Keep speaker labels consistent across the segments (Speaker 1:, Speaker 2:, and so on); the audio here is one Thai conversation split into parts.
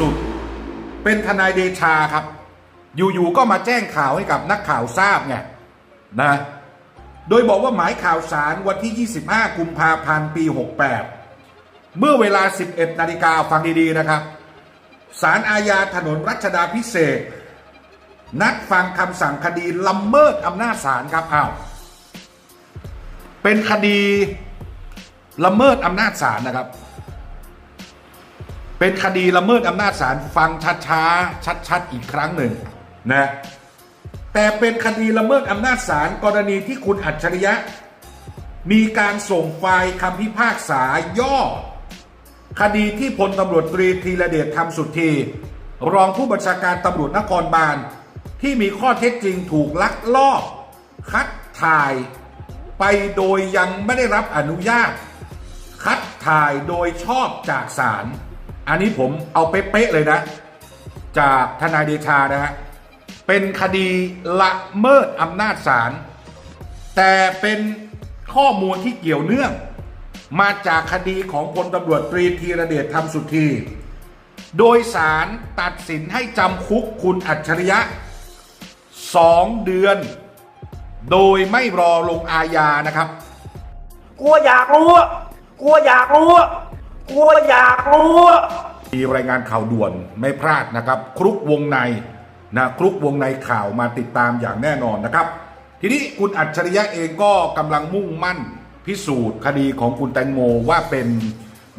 Speaker 1: สุด เป็นทนายเดชาครับ อยู่ๆก็มาแจ้งข่าวให้กับนักข่าวทราบไงนะ โดยบอกว่าหมายข่าวสารวันที่ 25 กุมภาพันธ์ปี 68 เมื่อเวลา 11 นาฬิกาฟังดีๆนะครับศาลอาญาถนนรัชดาพิเศษ นัดฟังคำสั่งคดีละเมิดอำนาจศาลครับอ้าวเป็นคดีละเมิดอำนาจศาลนะครับ เป็นคดีละเมิดอำนาจศาลฟังช้าๆชัดๆอีกครั้งหนึ่งนะแต่เป็นคดีละเมิดอำนาจศาลกรณีที่คุณอัจฉริยะ มีการส่งไฟล์คำพิพากษาย่อ คดีที่พลตำรวจตรีธีรเดชธรรมสุที รองผู้บัญชาการตำรวจนครบาล ที่มีข้อเท็จจริงถูกลักลอบ คัดถ่าย ไปโดยยังไม่ได้รับอนุญาต คัดถ่ายโดยชอบจากศาล อันนี้ผมเอาเป๊ะๆเลยนะ จากทนายเดชานะฮะ เป็นคดีละเมิดอำนาจศาล แต่เป็นข้อมูลที่เกี่ยวเนื่อง มาจากคดีของพลตำรวจตรีธีรเดชธรรมสุธี โดยสารตัดสินให้จำคุกคุณอัจฉริยะสองเดือน โดยไม่รอลงอาญานะครับ
Speaker 2: กลัวอยากรู้กลัวอยากรู้ กลัวอยากรู้
Speaker 1: มีรายงานข่าวด่วนไม่พลาดนะครับ ครุกวงในนะครุกวงในข่าวมาติดตามอย่างแน่นอนนะครับ ทีนี้คุณอัจฉริยะเองก็กำลังมุ่งมั่น พิสูจน์คดีของคุณแตงโมว่าเป็น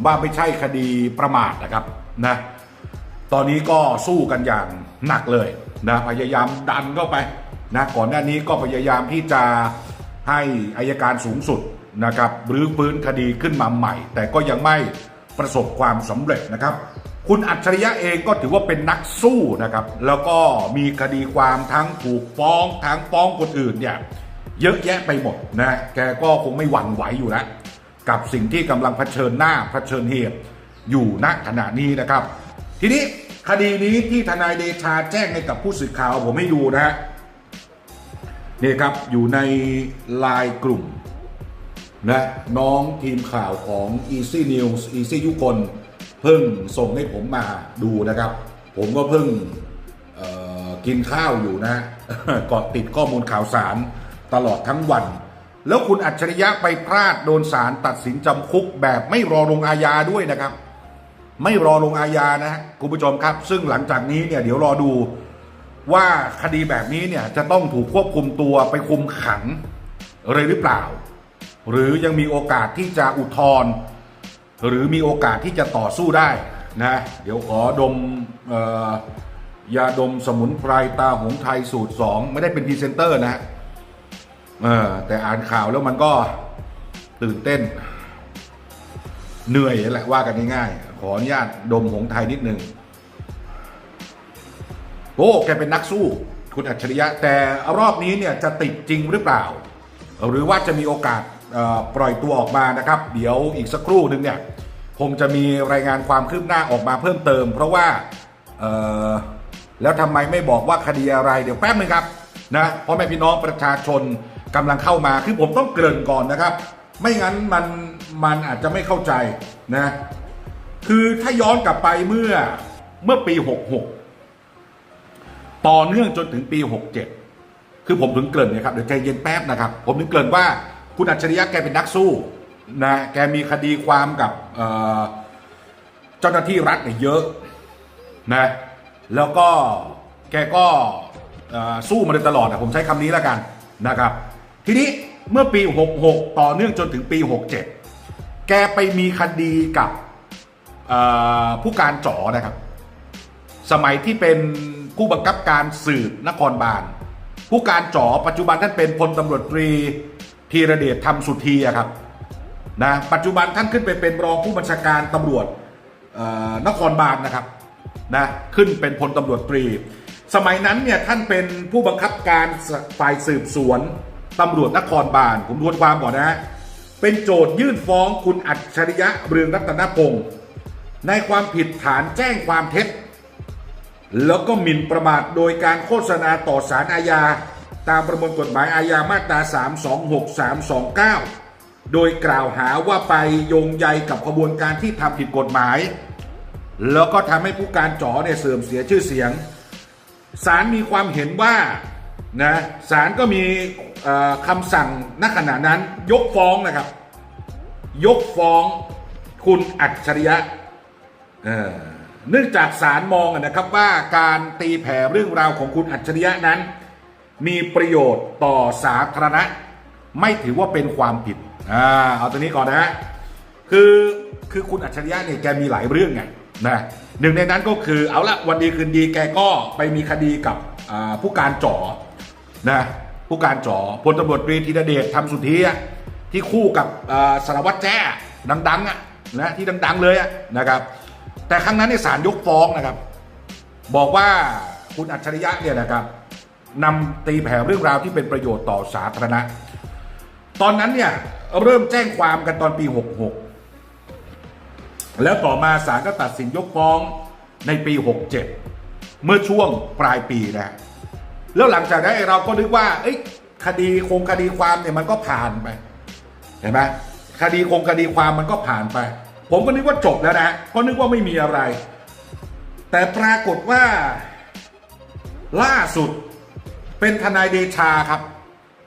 Speaker 1: ว่าไม่ใช่คดีประมาทนะครับนะตอนนี้ก็สู้กันอย่างหนักเลยนะพยายามดันเข้าไปนะก่อนหน้านี้ก็พยายามที่จะให้อายการสูงสุดนะครับรื้อฟื้นคดีขึ้นมาใหม่ แต่ก็ยังไม่ ประสบความสำเร็จนะครับ คุณอัจฉริยะเองก็ถือว่าเป็นนักสู้นะครับ แล้วก็มีคดีความทั้งถูกฟ้องทั้งฟ้องคนอื่นเนี่ยเยอะแยะไปหมดนะแกก็คงไม่หวั่นไหวอยู่แล้ว กับสิ่งที่กำลังเผชิญหน้าเผชิญเหตุอยู่ณขณะนี้นะครับ ทีนี้คดีนี้ที่ทนายเดชาแจ้งให้กับผู้สื่อข่าวผมให้ดูนะฮะนี่ครับอยู่ในไลน์กลุ่ม นะน้องทีมข่าวของ Easy News Easy ยุคนเพิ่งส่งให้ผมมาดูนะครับ ผมก็เพิ่งกินข้าวอยู่นะเกาะติดข้อมูลข่าวสารตลอดทั้งวัน แล้วคุณอัจฉริยะไปพลาดโดนศาลตัดสินจำคุกแบบไม่รอลงอาญาด้วยนะครับ ไม่รอลงอาญานะฮะคุณผู้ชมครับ ซึ่งหลังจากนี้เนี่ยเดี๋ยวรอดูว่าคดีแบบนี้เนี่ยจะต้องถูกควบคุมตัวไปคุมขังเลยหรือเปล่า หรือยังมีโอกาสที่จะอุทธรณ์หรือมีโอกาสที่จะต่อสู้ได้นะเดี๋ยวขอดมออยาดมสมุนไพรตาหงไทยสูตร 2 ไม่ได้เป็นพรีเซนเตอร์นะฮะแต่อ่านข่าวแล้วมันก็ตื่นเต้น เหนื่อยแหละว่ากันง่ายๆขออนุญาตดมหงไทยนิดนึงโอ้แกเป็นนักสู้คุณอัจฉริยะแต่รอบนี้เนี่ยจะติดจริงหรือเปล่า หรือว่าจะมีโอกาส ปล่อยตัวออกมานะครับ เดี๋ยวอีกสักครู่หนึ่งเนี่ยคงจะมีรายงานความคืบหน้าออกมาเพิ่มเติม เพราะว่าแล้วทำไมไม่บอกว่าคดีอะไรเดี๋ยวแป๊บนึงครับนะเพราะแม่พี่น้องประชาชนกำลังเข้ามาคือผมต้องเกริ่นก่อนนะครับ ไม่งั้นมันมันอาจจะไม่เข้าใจนะคือถ้าย้อนกลับไปเมื่อเมื่อปี 66 ต่อเนื่องจนถึงปี 67 คือผมถึงเกริ่นนะครับเดี๋ยวใจเย็นแป๊บนะครับ ผมถึงเกริ่นว่า คุณอัจฉริยะแกเป็นนักสู้นะแกมีคดีความกับเจ้าหน้าที่รัฐเนี่ยเยอะนะแล้วก็แกก็สู้มาโดยตลอดนะผมใช้คำนี้แล้วกันนะครับ ทีนี้เมื่อปี 66 ต่อเนื่องจนถึงปี 67 แกไปมีคดีกับผู้การจ๋อนะครับ สมัยที่เป็นผู้บังคับการสืบนครบาลผู้การจ๋อปัจจุบันท่านเป็นพลตำรวจตรี ธีรเดชธรรมสุธีอะครับนะปัจจุบันท่านขึ้นไปเป็นรองผู้บัญชาการตำรวจนครบาลนะครับนะขึ้นเป็นพลตำรวจตรี สมัยนั้นเนี่ยท่านเป็นผู้บังคับการฝ่ายสืบสวนตำรวจนครบาลผมทวนความก่อนนะฮะเป็นโจทยื่นฟ้องคุณอัจฉริยะเรืองรัตนพงศ์ในความผิดฐานแจ้งความเท็จ แล้วก็หมิ่นประมาทโดยการโฆษณาต่อสารอาญา ตามประมวลกฎหมายอาญามาตรา 326 329 โดยกล่าวหาว่าไปโยงใยกับขบวนการที่ทำผิดกฎหมาย แล้วก็ทำให้ผู้การจ๋อเนี่ยเสื่อมเสียชื่อเสียงศาลมีความเห็นว่านะศาลก็มีคำสั่งณขณะนั้นยกฟ้องนะครับ ยกฟ้องคุณอัจฉริยะเอ่อเนื่องจากศาลมองนะครับว่าการตีแผ่เรื่องราวของคุณอัจฉริยะนั้น มีประโยชน์ต่อสาธารณะ ไม่ถือว่าเป็นความผิดอ่าเอาตัวนี้ก่อนนะคือคือคุณอัจฉริยะเนี่ยแกมีหลายเรื่องไงนะหนึ่งในนั้นก็คือเอาละวันดีคืนดีแกก็ไปมีคดีกับอ่าผู้การจ๋อนะผู้การจ๋อพลตำรวจตรีธีรเดชทำสุทธิที่คู่กับอ่าสารวัตรแจ้ดังๆอะนะที่ดัง ๆ เลยอะนะครับ แต่ครั้งนั้นเนี่ยศาลยกฟ้องนะครับ บอกว่าคุณอัจฉริยะเนี่ยนะครับ นำตีแผ่เรื่องราวที่เป็นประโยชน์ต่อสาธารณะ ตอนนั้นเนี่ยเริ่มแจ้งความกันตอนปี 66 แล้วต่อมาศาลก็ตัดสินยกฟ้องในปี 67 เมื่อช่วงปลายปีนะ แล้วหลังจากนั้นเราก็นึกว่าเอ้ยคดีคงคดีความเนี่ยมันก็ผ่านไป เห็นไหมคดีคงคดีความมันก็ผ่านไป ผมก็นึกว่าจบแล้วนะก็นึกว่าไม่มีอะไร แต่ปรากฏว่า ล่าสุด เป็นทนายเดชาครับ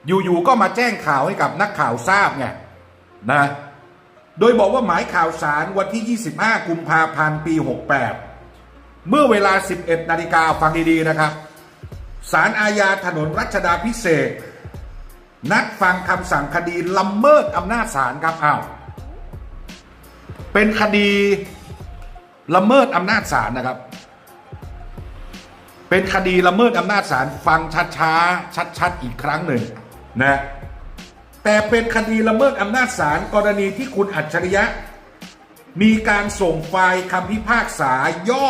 Speaker 1: อยู่ๆก็มาแจ้งข่าวให้กับนักข่าวทราบไงนะ โดยบอกว่าหมายข่าวสารวันที่ 25 กุมภาพันธ์ปี 68 เมื่อเวลา 11 นาฬิกาฟังดีๆนะครับศาลอาญาถนนรัชดาพิเศษ นัดฟังคำสั่งคดีละเมิดอำนาจศาลครับอ้าวเป็นคดีละเมิดอำนาจศาลนะครับ เป็นคดีละเมิดอำนาจศาลฟังช้าๆชัดๆอีกครั้งหนึ่งนะแต่เป็นคดีละเมิดอำนาจศาลกรณีที่คุณอัจฉริยะ มีการส่งไฟล์คำพิพากษาย่อ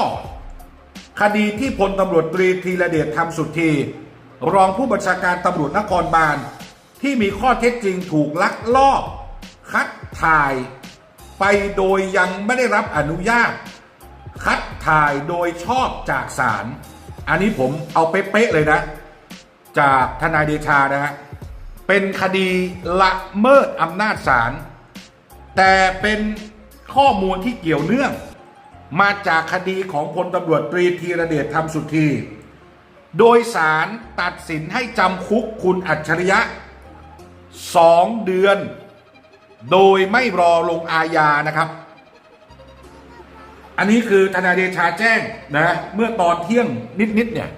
Speaker 1: คดีที่พลตำรวจตรีธีระเดชทำสุทีรองผู้บัญชาการตำรวจนครบาล ที่มีข้อเท็จจริงถูกลักลอบคัดถ่ายไปโดยยังไม่ได้รับอนุญาต คัดถ่ายโดยชอบจากศาล อันนี้ผมเอาเป๊ะๆเลยนะ จากทนายเดชานะฮะเป็นคดีละเมิดอำนาจศาลแต่เป็นข้อมูลที่เกี่ยวเนื่อง มาจากคดีของพลตำรวจตรีธีรเดชทำสุทธีโดยสารตัดสินให้จำคุกคุณอัจฉริยะสองเดือน โดยไม่รอลงอาญานะครับ อันนี้คือทนายเดชาแจ้งนะเมื่อตอนเที่ยงนิดๆเนี่ย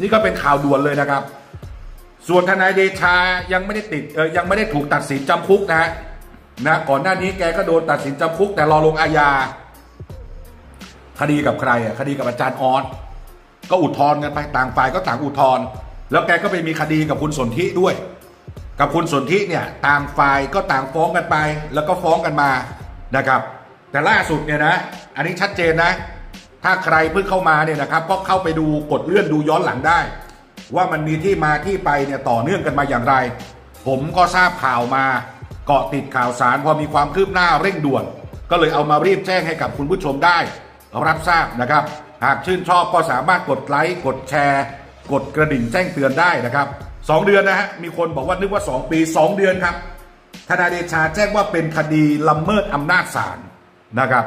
Speaker 1: นี่ก็เป็นข่าวด่วนเลยนะครับ ส่วนทนายเดชายังไม่ได้ติดเออยังไม่ได้ถูกตัดสินจำคุกนะฮะนะก่อนหน้านี้แกก็โดนตัดสินจำคุก แต่รอลงอาญาคดีกับใครอะคดีกับอาจารย์ออสก็อุทธรณ์กันไปต่างฝ่ายก็ต่างอุทธรณ์แล้วแกก็ไปมีคดีกับคุณสนธิด้วย กับคุณสนธิเนี่ยต่างฝ่ายก็ต่างฟ้องกันไป แล้วก็ฟ้องกันมานะครับ แต่ล่าสุดเนี่ยนะ อันนี้ชัดเจนนะ ถ้าใครเพิ่งเข้ามาเนี่ยนะครับ ก็เข้าไปดูกดเลื่อนดูย้อนหลังได้ ว่ามันมีที่มาที่ไปเนี่ยต่อเนื่องกันมาอย่างไร ผมก็ทราบข่าวมาเกาะติดข่าวสารพอมีความคืบหน้าเร่งด่วน ก็เลยเอามารีบแจ้งให้กับคุณผู้ชมได้ รับทราบนะครับ หากชื่นชอบก็สามารถกดไลค์กดแชร์ กดกระดิ่งแจ้งเตือนได้นะครับสองเดือนนะฮะมีคนบอกว่านึกว่า 2 ปี 2 เดือนครับทนายเดชาแจ้งว่าเป็นคดีละเมิดอำนาจศาล นะครับ